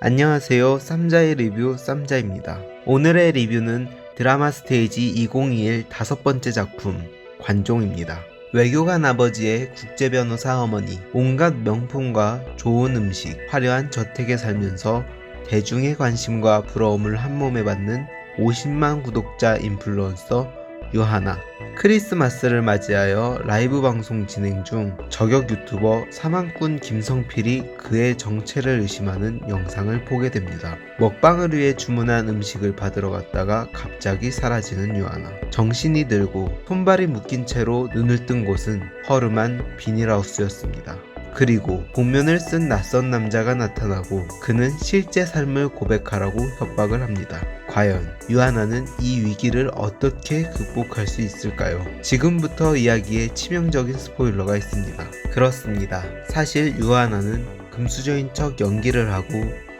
안녕하세요. 쌈자의 리뷰 쌈자입니다. 오늘의 리뷰는 드라마 스테이지 2021 다섯 번째 작품 관종입니다. 외교관 아버지의 국제변호사 어머니, 온갖 명품과 좋은 음식, 화려한 저택에 살면서 대중의 관심과 부러움을 한 몸에 받는 50만 구독자 인플루언서 유하나. 크리스마스를 맞이하여 라이브 방송 진행 중 저격 유튜버 사망꾼 김성필이 그의 정체를 의심하는 영상을 보게 됩니다. 먹방을 위해 주문한 음식을 받으러 갔다가 갑자기 사라지는 유하나. 정신이 들고 손발이 묶인 채로 눈을 뜬 곳은 허름한 비닐하우스였습니다. 그리고 복면을 쓴 낯선 남자가 나타나고 그는 실제 삶을 고백하라고 협박을 합니다. 과연 유하나는 이 위기를 어떻게 극복할 수 있을까요? 지금부터 이야기에 치명적인 스포일러가 있습니다. 그렇습니다. 사실 유하나는 금수저인 척 연기를 하고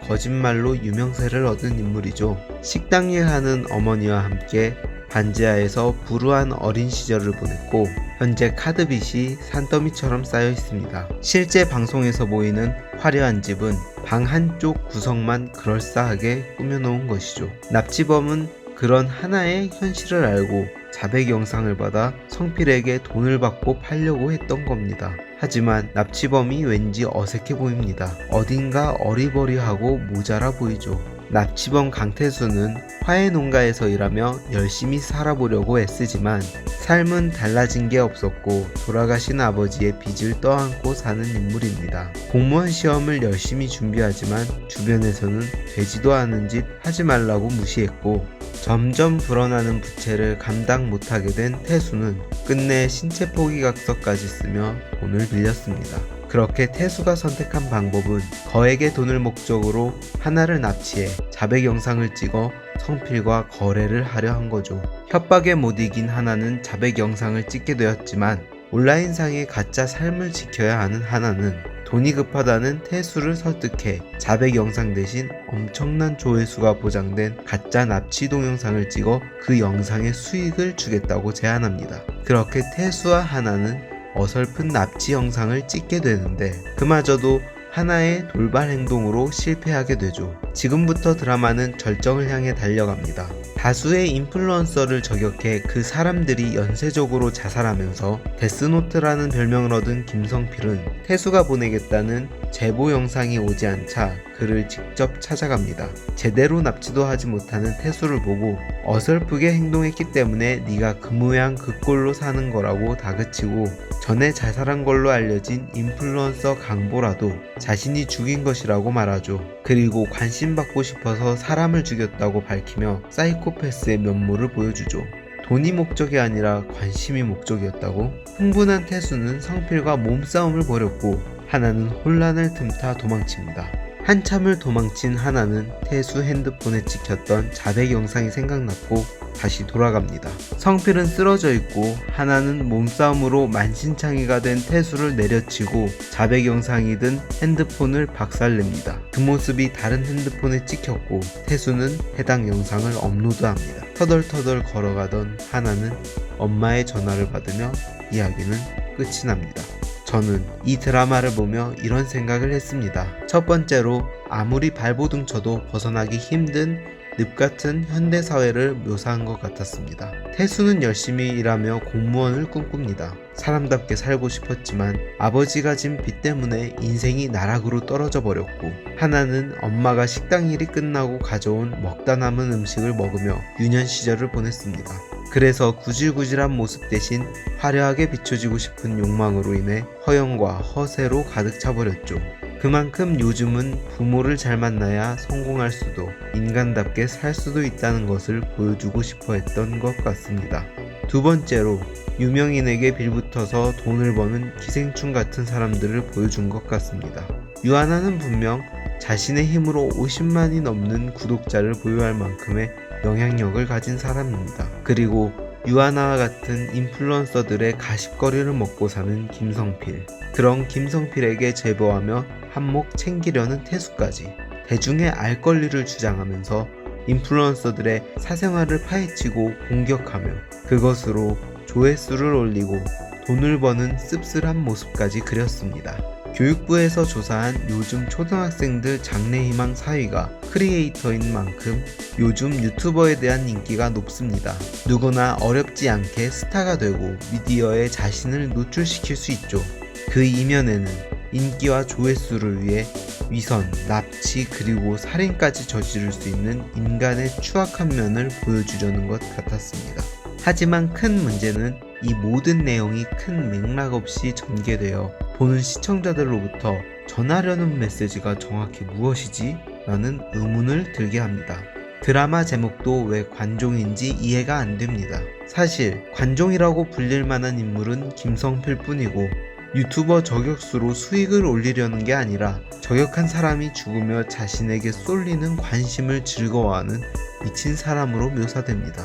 거짓말로 유명세를 얻은 인물이죠. 식당 일하는 어머니와 함께 반지하에서 불우한 어린 시절을 보냈고 현재 카드빚이 산더미처럼 쌓여 있습니다. 실제 방송에서 보이는 화려한 집은 방 한쪽 구석만 그럴싸하게 꾸며놓은 것이죠. 납치범은 그런 하나의 현실을 알고 자백 영상을 받아 성필에게 돈을 받고 팔려고 했던 겁니다. 하지만 납치범이 왠지 어색해 보입니다. 어딘가 어리버리하고 모자라 보이죠. 납치범 강태수는 화해 농가에서 일하며 열심히 살아보려고 애쓰지만 삶은 달라진 게 없었고 돌아가신 아버지의 빚을 떠안고 사는 인물입니다. 공무원 시험을 열심히 준비하지만 주변에서는 되지도 않은 짓 하지 말라고 무시했고 점점 불어나는 부채를 감당 못하게 된 태수는 끝내 신체 포기각서까지 쓰며 돈을 빌렸습니다. 그렇게 태수가 선택한 방법은 거액의 돈을 목적으로 하나를 납치해 자백 영상을 찍어 성필과 거래를 하려 한 거죠. 협박에 못 이긴 하나는 자백 영상을 찍게 되었지만 온라인상의 가짜 삶을 지켜야 하는 하나는 돈이 급하다는 태수를 설득해 자백 영상 대신 엄청난 조회수가 보장된 가짜 납치 동영상을 찍어 그 영상의 수익을 주겠다고 제안합니다. 그렇게 태수와 하나는 어설픈 납치 영상을 찍게 되는데 그마저도 하나의 돌발 행동으로 실패하게 되죠. 지금부터 드라마는 절정을 향해 달려갑니다. 다수의 인플루언서를 저격해 그 사람들이 연쇄적으로 자살하면서 데스노트라는 별명을 얻은 김성필은 태수가 보내겠다는 제보 영상이 오지 않자 그를 직접 찾아갑니다. 제대로 납치도 하지 못하는 태수를 보고 어설프게 행동했기 때문에 네가 그 모양 그 꼴로 사는 거라고 다그치고 전에 자살한 걸로 알려진 인플루언서 강보라도 자신이 죽인 것이라고 말하죠. 그리고 관심받고 싶어서 사람을 죽였다고 밝히며 사이코패스의 면모를 보여주죠. 돈이 목적이 아니라 관심이 목적이었다고? 흥분한 태수는 성필과 몸싸움을 벌였고 하나는 혼란을 틈타 도망칩니다. 한참을 도망친 하나는 태수 핸드폰에 찍혔던 자백 영상이 생각났고 다시 돌아갑니다. 성필은 쓰러져 있고 하나는 몸싸움으로 만신창이가 된 태수를 내려치고 자백 영상이 든 핸드폰을 박살냅니다. 그 모습이 다른 핸드폰에 찍혔고 태수는 해당 영상을 업로드합니다. 터덜터덜 걸어가던 하나는 엄마의 전화를 받으며 이야기는 끝이 납니다. 저는 이 드라마를 보며 이런 생각을 했습니다. 첫 번째로 아무리 발버둥 쳐도 벗어나기 힘든 늪 같은 현대 사회를 묘사한 것 같았습니다. 태수는 열심히 일하며 공무원을 꿈꿉니다. 사람답게 살고 싶었지만 아버지가 진 빚 때문에 인생이 나락으로 떨어져 버렸고 하나는 엄마가 식당 일이 끝나고 가져온 먹다 남은 음식을 먹으며 유년 시절을 보냈습니다. 그래서 구질구질한 모습 대신 화려하게 비춰지고 싶은 욕망으로 인해 허영과 허세로 가득 차버렸죠. 그만큼 요즘은 부모를 잘 만나야 성공할 수도 인간답게 살 수도 있다는 것을 보여주고 싶어 했던 것 같습니다. 두 번째로 유명인에게 빌붙어서 돈을 버는 기생충 같은 사람들을 보여준 것 같습니다. 유하나는 분명 자신의 힘으로 50만이 넘는 구독자를 보유할 만큼의 영향력을 가진 사람입니다. 그리고 유아나와 같은 인플루언서들의 가십거리를 먹고 사는 김성필. 그런 김성필에게 제보하며 한몫 챙기려는 태수까지 대중의 알 권리를 주장하면서 인플루언서들의 사생활을 파헤치고 공격하며 그것으로 조회수를 올리고 돈을 버는 씁쓸한 모습까지 그렸습니다. 교육부에서 조사한 요즘 초등학생들 장래희망 4위가 크리에이터인 만큼 요즘 유튜버에 대한 인기가 높습니다. 누구나 어렵지 않게 스타가 되고 미디어에 자신을 노출시킬 수 있죠. 그 이면에는 인기와 조회수를 위해 위선, 납치 그리고 살인까지 저지를 수 있는 인간의 추악한 면을 보여주려는 것 같았습니다. 하지만 큰 문제는 이 모든 내용이 큰 맥락 없이 전개되어 보는 시청자들로부터 전하려는 메시지가 정확히 무엇이지? 라는 의문을 들게 합니다. 드라마 제목도 왜 관종인지 이해가 안 됩니다. 사실 관종이라고 불릴 만한 인물은 김성필 뿐이고 유튜버 저격수로 수익을 올리려는 게 아니라 저격한 사람이 죽으며 자신에게 쏠리는 관심을 즐거워하는 미친 사람으로 묘사됩니다.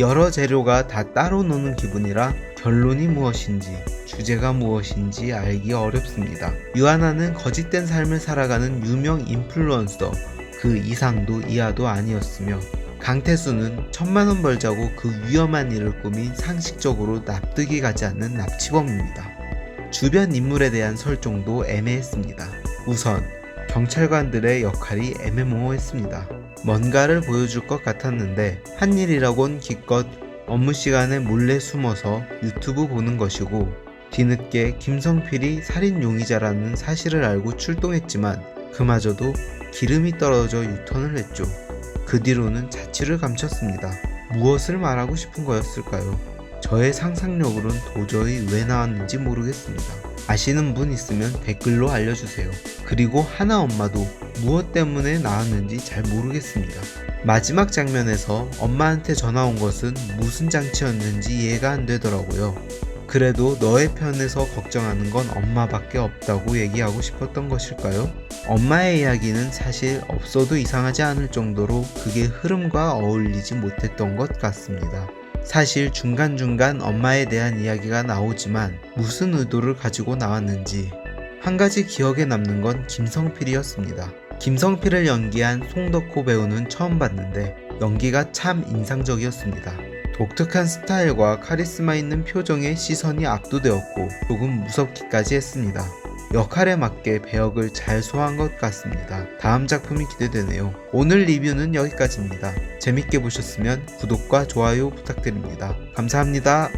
여러 재료가 다 따로 노는 기분이라 결론이 무엇인지 주제가 무엇인지 알기 어렵습니다. 유아나는 거짓된 삶을 살아가는 유명 인플루언서 그 이상도 이하도 아니었으며 강태수는 천만원 벌자고 그 위험한 일을 꾸민 상식적으로 납득이 가지 않는 납치범입니다. 주변 인물에 대한 설정도 애매했습니다. 우선 경찰관들의 역할이 애매모호했습니다. 뭔가를 보여줄 것 같았는데 한 일이라곤 기껏 업무 시간에 몰래 숨어서 유튜브 보는 것이고 뒤늦게 김성필이 살인 용의자라는 사실을 알고 출동했지만 그마저도 기름이 떨어져 유턴을 했죠. 그 뒤로는 자취를 감췄습니다. 무엇을 말하고 싶은 거였을까요? 저의 상상력으로는 도저히 왜 나왔는지 모르겠습니다. 아시는 분 있으면 댓글로 알려주세요. 그리고 하나 엄마도 무엇 때문에 나왔는지 잘 모르겠습니다. 마지막 장면에서 엄마한테 전화 온 것은 무슨 장치였는지 이해가 안 되더라고요. 그래도 너의 편에서 걱정하는 건 엄마밖에 없다고 얘기하고 싶었던 것일까요? 엄마의 이야기는 사실 없어도 이상하지 않을 정도로 그게 흐름과 어울리지 못했던 것 같습니다. 사실 중간중간 엄마에 대한 이야기가 나오지만 무슨 의도를 가지고 나왔는지 한 가지 기억에 남는 건 김성필이었습니다. 김성필을 연기한 송덕호 배우는 처음 봤는데 연기가 참 인상적이었습니다. 독특한 스타일과 카리스마 있는 표정에 시선이 압도되었고 조금 무섭기까지 했습니다. 역할에 맞게 배역을 잘 소화한 것 같습니다. 다음 작품이 기대되네요. 오늘 리뷰는 여기까지입니다. 재밌게 보셨으면 구독과 좋아요 부탁드립니다. 감사합니다.